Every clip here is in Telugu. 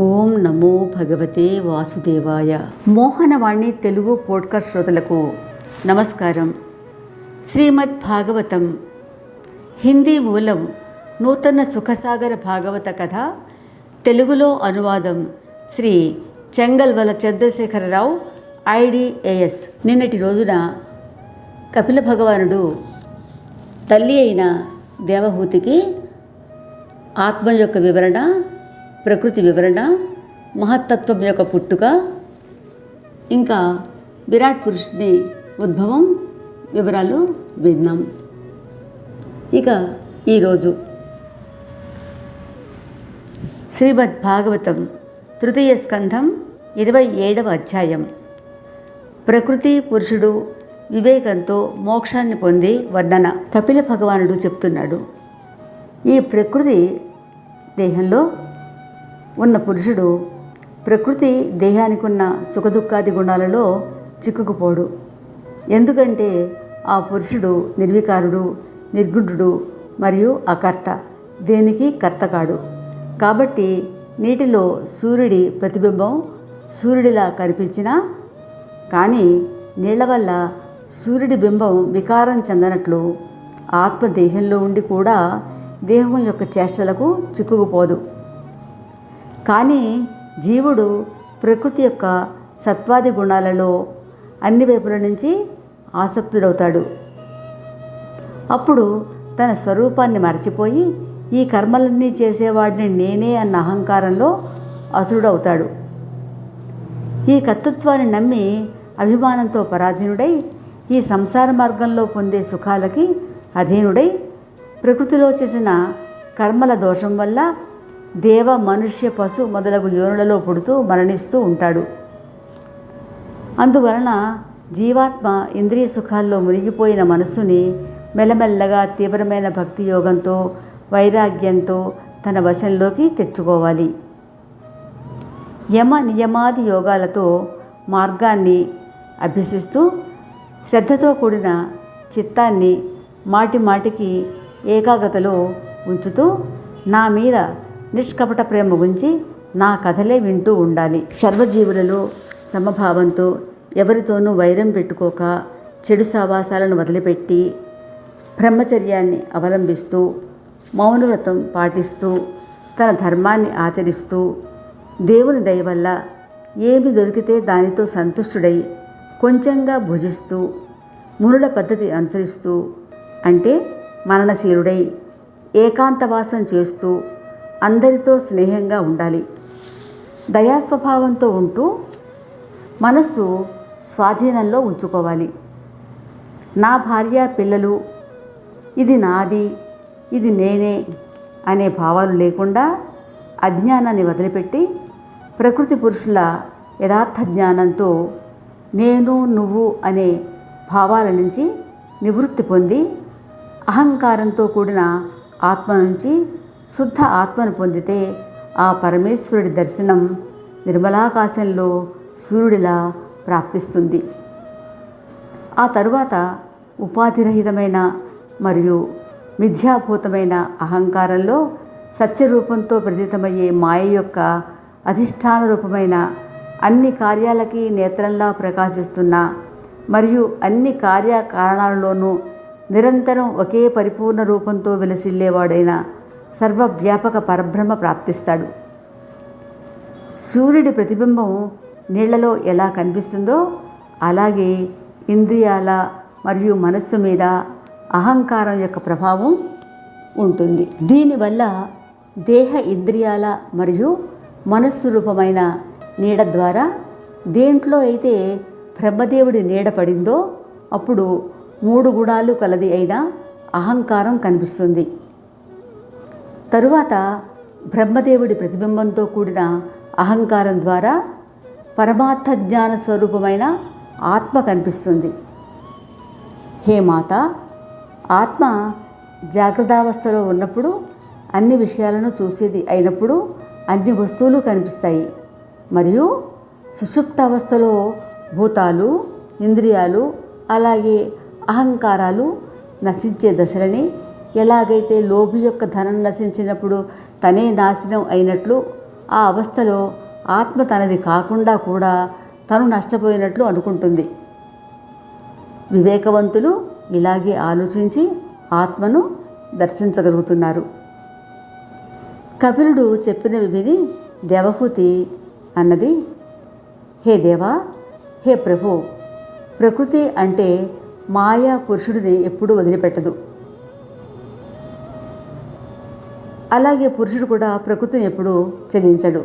ఓం నమో భగవతే వాసుదేవాయ. మోహనవాణి తెలుగు పోడ్కాస్ట్ శ్రోతలకు నమస్కారం. శ్రీమద్ భాగవతం. హిందీ మూలం నూతన సుఖసాగర భాగవత కథ తెలుగులో అనువాదం శ్రీ చెంగల్వల చంద్రశేఖరరావు ఐడిఏఎస్ నిన్నటి రోజున కపిల భగవానుడు తల్లి అయిన దేవహూతికి ఆత్మ యొక్క వివరణ ప్రకృతి వివరణ మహత్తత్వం యొక్క పుట్టుక ఇంకా విరాట్ పురుషుని ఉద్భవం వివరాలు విన్నాం. ఇక ఈరోజు శ్రీమద్ భాగవతం తృతీయ స్కంధం ఇరవై ఏడవ అధ్యాయం. ప్రకృతి పురుషుడు వివేకంతో మోక్షాన్ని పొంది వర్ణన. కపిల భగవానుడు చెప్తున్నాడు ఈ ప్రకృతి దేహంలో ఉన్న పురుషుడు ప్రకృతి దేహానికి ఉన్న సుఖదుఖాది గుణాలలో చిక్కుకుపోడు. ఎందుకంటే ఆ పురుషుడు నిర్వికారుడు నిర్గుణుడు మరియు అకర్త. దేనికి కర్త కాడు. కాబట్టి నీటిలో సూర్యుడి ప్రతిబింబం సూర్యుడిలా కనిపించినా కానీ నీళ్ళ వల్ల సూర్యుడి బింబం వికారం చెందనట్లు ఆత్మ దేహంలో ఉండి కూడా దేహం యొక్క చేష్టలకు చిక్కుకుపోదు. కానీ జీవుడు ప్రకృతి యొక్క సత్వాది గుణాలలో అన్ని వైపుల నుంచి ఆసక్తుడవుతాడు. అప్పుడు తన స్వరూపాన్ని మరచిపోయి ఈ కర్మలన్నీ చేసేవాడిని నేనే అన్న అహంకారంలో అసురుడవుతాడు. ఈ కర్తృత్వాన్ని నమ్మి అభిమానంతో పరాధీనుడై ఈ సంసార మార్గంలో పొందే సుఖాలకి అధీనుడై ప్రకృతిలో చేసిన కర్మల దోషం వల్ల దేవ మనుష్య పశు మొదలగు యోనులలో పుడుతూ మరణిస్తూ ఉంటాడు. అందువలన జీవాత్మ ఇంద్రియ సుఖాల్లో మునిగిపోయిన మనస్సుని మెల్లమెల్లగా తీవ్రమైన భక్తి యోగంతో వైరాగ్యంతో తన వశంలోకి తెచ్చుకోవాలి. యమ నియమాది యోగాలతో మార్గాన్ని అభ్యసిస్తూ శ్రద్ధతో కూడిన చిత్తాన్ని మాటి మాటికి ఏకాగ్రతలో ఉంచుతూ నా మీద నిష్కపట ప్రేమ గురించి నా కథలే వింటూ ఉండాలి. సర్వజీవులలో సమభావంతో ఎవరితోనూ వైరం పెట్టుకోక చెడు సావాసాలను వదిలిపెట్టి బ్రహ్మచర్యాన్ని అవలంబిస్తూ మౌనవ్రతం పాటిస్తూ తన ధర్మాన్ని ఆచరిస్తూ దేవుని దయ వల్ల ఏమి దొరికితే దానితో సంతుష్టుడై కొంచెంగా భుజిస్తూ మునుల పద్ధతి అనుసరిస్తూ అంటే మరణశీలుడై ఏకాంతవాసం చేస్తూ అందరితో స్నేహంగా ఉండాలి. దయాస్వభావంతో ఉంటూ మనస్సు స్వాధీనంలో ఉంచుకోవాలి. నా భార్య పిల్లలు ఇది నాది ఇది నేనే అనే భావాలు లేకుండా అజ్ఞానాన్ని వదిలిపెట్టి ప్రకృతి పురుషుల యథార్థ జ్ఞానంతో నేను నువ్వు అనే భావాల నుంచి నివృత్తి పొంది అహంకారంతో కూడిన ఆత్మ నుంచి శుద్ధ ఆత్మను పొందితే ఆ పరమేశ్వరుడి దర్శనం నిర్మలాకాశంలో సూర్యుడిలా ప్రాప్తిస్తుంది. ఆ తరువాత ఉపాధిరహితమైన మరియు మిథ్యాభూతమైన అహంకారంలో సత్యరూపంతో ప్రతీతమయ్యే మాయ యొక్క అధిష్టాన రూపమైన అన్ని కార్యాలకి నేత్రంలా ప్రకాశిస్తున్న మరియు అన్ని కార్యకారణాలలోనూ నిరంతరం ఒకే పరిపూర్ణ రూపంతో విలసిల్లేవాడైన సర్వవ్యాపక పరబ్రహ్మ ప్రాప్తిస్తాడు. సూర్యుడి ప్రతిబింబం నీళ్ళలో ఎలా కనిపిస్తుందో అలాగే ఇంద్రియాల మరియు మనస్సు మీద అహంకారం యొక్క ప్రభావం ఉంటుంది. దీనివల్ల దేహ ఇంద్రియాల మరియు మనస్సు రూపమైన నీడ ద్వారా దేంట్లో అయితే బ్రహ్మదేవుడి నీడ పడిందో అప్పుడు మూడు గుణాలు కలది అయిన అహంకారం కనిపిస్తుంది. తరువాత బ్రహ్మదేవుడి ప్రతిబింబంతో కూడిన అహంకారం ద్వారా పరమార్థ జ్ఞాన స్వరూపమైన ఆత్మ కనిపిస్తుంది. హే మాత ఆత్మ జాగ్రత్తావస్థలో ఉన్నప్పుడు అన్ని విషయాలను చూసేది అయినప్పుడు అన్ని వస్తువులు కనిపిస్తాయి. మరియు సుషుప్త అవస్థలో భూతాలు ఇంద్రియాలు అలాగే అహంకారాలు నశించే దశలని ఎలాగైతే లోభి యొక్క ధనం నశించినప్పుడు తనే నాశనం అయినట్లు ఆ అవస్థలో ఆత్మ తనది కాకుండా కూడా తను నష్టపోయినట్లు అనుకుంటుంది. వివేకవంతులు ఇలాగే ఆలోచించి ఆత్మను దర్శించగలుగుతున్నారు. కపిలుడు చెప్పినవి విని దేవహూతి అన్నది హే దేవా హే ప్రభు ప్రకృతి అంటే మాయా పురుషుడిని ఎప్పుడూ వదిలిపెట్టదు. అలాగే పురుషుడు కూడా ప్రకృతిని ఎప్పుడూ త్యజించడు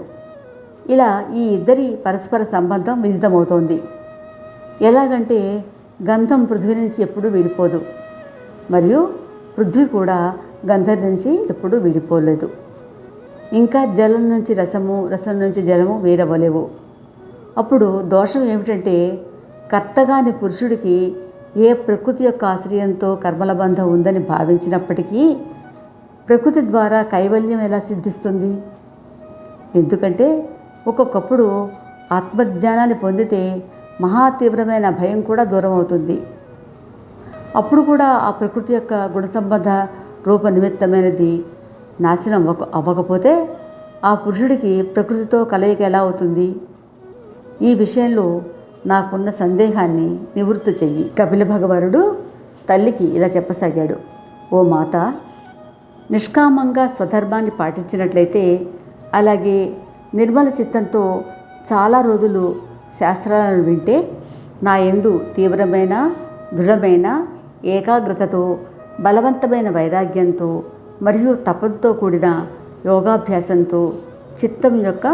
ఇలా ఈ ఇద్దరి పరస్పర సంబంధం విదితమవుతోంది ఎలాగంటే గంధం పృథ్వీ నుంచి ఎప్పుడూ విడిపోదు. మరియు పృథ్వీ కూడా గంధం నుంచి ఎప్పుడూ విడిపోలేదు. ఇంకా జలం నుంచి రసము రసం నుంచి జలము వేరవలేవు అప్పుడు దోషం ఏమిటంటే కర్తగాని పురుషుడికి ఏ ప్రకృతి యొక్క ఆశ్రయంతో కర్మల బంధం ఉందని భావించినప్పటికీ ప్రకృతి ద్వారా కైవల్యం ఎలా సిద్ధిస్తుంది? ఎందుకంటే ఒక్కొక్కప్పుడు ఆత్మజ్ఞానాన్ని పొందితే మహా తీవ్రమైన భయం కూడా దూరం అవుతుంది. అప్పుడు కూడా ఆ ప్రకృతి యొక్క గుణ సంబంధ రూప నిమిత్తమైనది నాశనం అవ్వకపోతే ఆ పురుషుడికి ప్రకృతితో కలయిక ఎలా అవుతుంది? ఈ విషయంలో నాకున్న సందేహాన్ని నివృత్తి చెయ్యి. కపిల భగవరుడు తల్లికి ఇలా చెప్పసాగాడు. ఓ మాత నిష్కామంగా స్వధర్మాన్ని పాటించినట్లయితే అలాగే నిర్మల చిత్తంతో చాలా రోజులు శాస్త్రాలను వింటే నా ఎందు తీవ్రమైన దృఢమైన ఏకాగ్రతతో బలవంతమైన వైరాగ్యంతో మరియు తపంతో కూడిన యోగాభ్యాసంతో చిత్తం యొక్క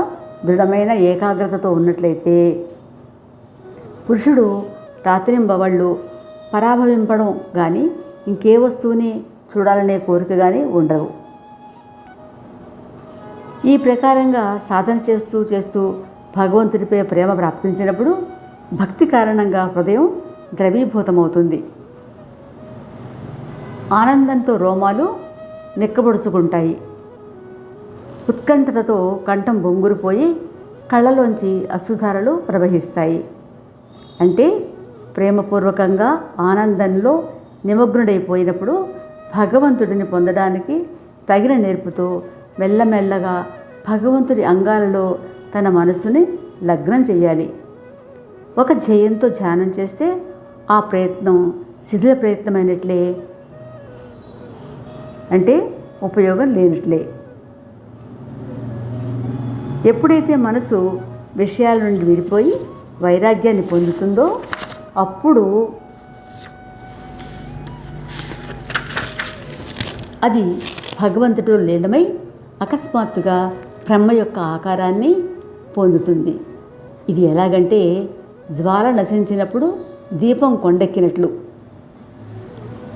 దృఢమైన ఏకాగ్రతతో ఉన్నట్లయితే పురుషుడు రాత్రింబవళ్ళు పరాభవింపడం కానీ ఇంకే వస్తువుని చూడాలనే కోరిక కానీ ఉండవు. ఈ ప్రకారంగా సాధన చేస్తూ చేస్తూ భగవంతుడిపై ప్రేమ ప్రాప్తించినప్పుడు భక్తి కారణంగా హృదయం ద్రవీభూతమవుతుంది. ఆనందంతో రోమాలు నిక్కబొడుచుకుంటాయి. ఉత్కంఠతతో కంఠం బొంగురుపోయి కళ్ళలోంచి అశ్రుధారలు ప్రవహిస్తాయి. అంటే ప్రేమపూర్వకంగా ఆనందంలో నిమగ్నుడైపోయినప్పుడు భగవంతుడిని పొందడానికి తగిన నేర్పుతో మెల్లమెల్లగా భగవంతుడి అంగాలలో తన మనసుని లగ్నం చేయాలి. ఒక జయంతో ధ్యానం చేస్తే ఆ ప్రయత్నం శిథిల ప్రయత్నమైనట్లే అంటే ఉపయోగం లేనట్లే. ఎప్పుడైతే మనసు విషయాల నుండి విడిపోయి వైరాగ్యాన్ని పొందుతుందో అప్పుడు అది భగవంతుడు లీనమై అకస్మాత్తుగా బ్రహ్మ యొక్క ఆకారాన్ని పొందుతుంది. ఇది ఎలాగంటే జ్వాల నశించినప్పుడు దీపం కొండెక్కినట్లు.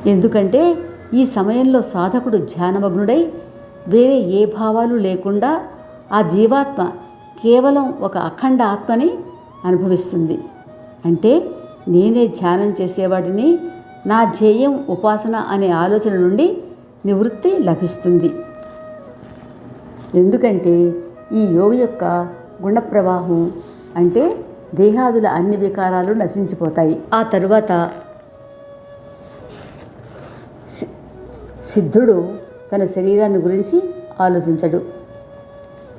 ఎందుకంటే ఈ సమయంలో సాధకుడు ధ్యానమగ్నుడై వేరే ఏ భావాలు లేకుండా ఆ జీవాత్మ కేవలం ఒక అఖండ ఆత్మని అనుభవిస్తుంది. అంటే నేనే ధ్యానం చేసేవాడిని నా ధ్యేయం ఉపాసన అనే ఆలోచన నుండి నివృత్తి లభిస్తుంది. ఎందుకంటే ఈ యోగి యొక్క గుణ ప్రవాహం అంటే దేహాదుల అన్ని వికారాలు నశించిపోతాయి. ఆ తరువాత సిద్ధుడు తన శరీరాన్ని గురించి ఆలోచించడు.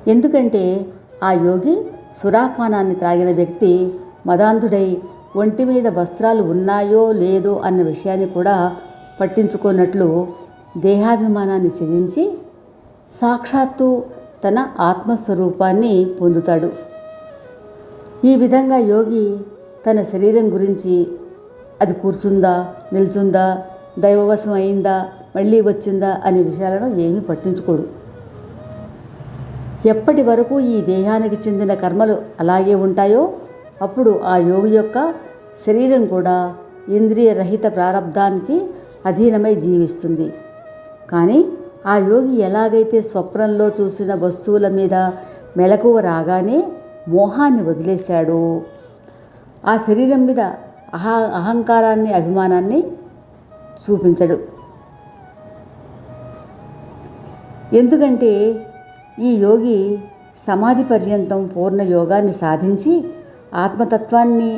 ఎందుకంటే ఆ యోగి సురాపానాన్ని త్రాగిన వ్యక్తి మదాంధుడై ఒంటి మీద వస్త్రాలు ఉన్నాయో లేదో అన్న విషయాన్ని కూడా పట్టించుకున్నట్లు దేహాభిమానాన్ని త్యజించి సాక్షాత్తు తన ఆత్మస్వరూపాన్ని పొందుతాడు. ఈ విధంగా యోగి తన శరీరం గురించి అది కూర్చుందా నిల్చుందా దైవవశం అయిందా మళ్ళీ వచ్చిందా అనే విషయాలను ఏమీ పట్టించుకోడు. ఎప్పటి వరకు ఈ దేహానికి చెందిన కర్మలు అలాగే ఉంటాయో అప్పుడు ఆ యోగి యొక్క శరీరం కూడా ఇంద్రియ రహిత ప్రారంధానికి అధీనమై జీవిస్తుంది. కానీ ఆ యోగి ఎలాగైతే స్వప్నంలో చూసిన వస్తువుల మీద మెలకువ రాగానే మోహాన్ని వదిలేశాడో ఆ శరీరం మీద అహా అహంకారాన్ని అభిమానాన్ని చూపించడు. ఎందుకంటే ఈ యోగి సమాధి పర్యంతం పూర్ణ యోగాన్ని సాధించి ఆత్మతత్వాన్ని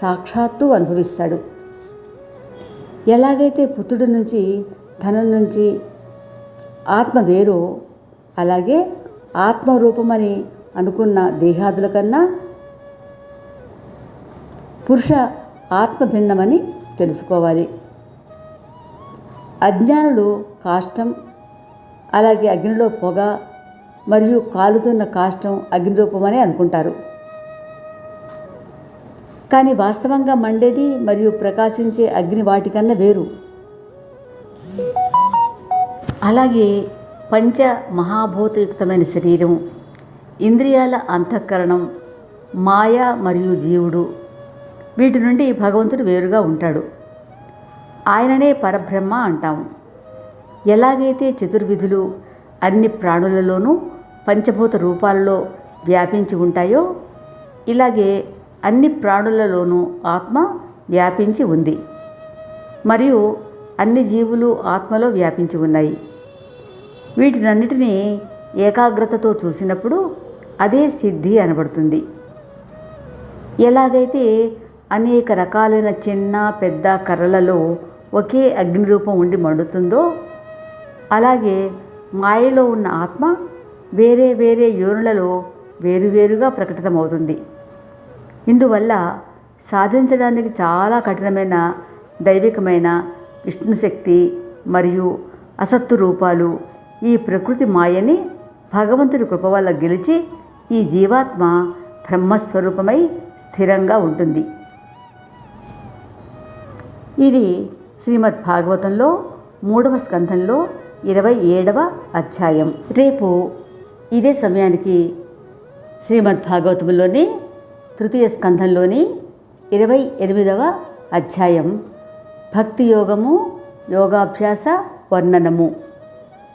సాక్షాత్తు అనుభవిస్తాడు. ఎలాగైతే పుత్రుడి నుంచి ధనం నుంచి ఆత్మ వేరు. అలాగే ఆత్మరూపమని అనుకున్న దేహాదుల కన్నా పురుష ఆత్మ భిన్నమని తెలుసుకోవాలి. అజ్ఞానులు కాష్టం అలాగే అగ్నిలో పొగ మరియు కాలుతున్న కాష్టం అగ్ని రూపమని అనుకుంటారు. కానీ వాస్తవంగా మండేది మరియు ప్రకాశించే అగ్ని వాటికన్నా వేరు. అలాగే పంచ మహాభూతయుక్తమైన శరీరం ఇంద్రియాల అంతఃకరణం మాయ మరియు జీవుడు వీటి నుండి భగవంతుడు వేరుగా ఉంటాడు. ఆయననే పరబ్రహ్మ అంటాము ఎలాగైతే చతుర్విధులు అన్ని ప్రాణులలోనూ పంచభూత రూపాలలో వ్యాపించి ఉంటాయో ఇలాగే అన్ని ప్రాణులలోనూ ఆత్మ వ్యాపించి ఉంది. మరియు అన్ని జీవులు ఆత్మలో వ్యాపించి ఉన్నాయి. వీటినన్నిటినీ ఏకాగ్రతతో చూసినప్పుడు అదే సిద్ధి అనబడుతుంది. ఎలాగైతే అనేక రకాలైన చిన్న పెద్ద కర్రలలో ఒకే అగ్ని రూపం ఉండి మండుతుందో అలాగే మాయలో ఉన్న ఆత్మ వేరే వేరే యోనులలో వేరువేరుగా ప్రకటితమవుతుంది. ఇందువల్ల సాధించడానికి చాలా కఠినమైన దైవికమైన విష్ణుశక్తి మరియు అసత్తు రూపాలు ఈ ప్రకృతి మాయని భగవంతుడి కృప వల్ల గెలిచి ఈ జీవాత్మ బ్రహ్మస్వరూపమై స్థిరంగా ఉంటుంది. ఇది శ్రీమద్ భాగవతంలో మూడవ స్కంధంలో ఇరవై ఏడవ అధ్యాయం. రేపు ఇదే సమయానికి శ్రీమద్ భాగవతంలోని తృతీయ స్కంధంలోని ఇరవై ఎనిమిదవ అధ్యాయం. భక్తి యోగము యోగాభ్యాస వర్ణనము.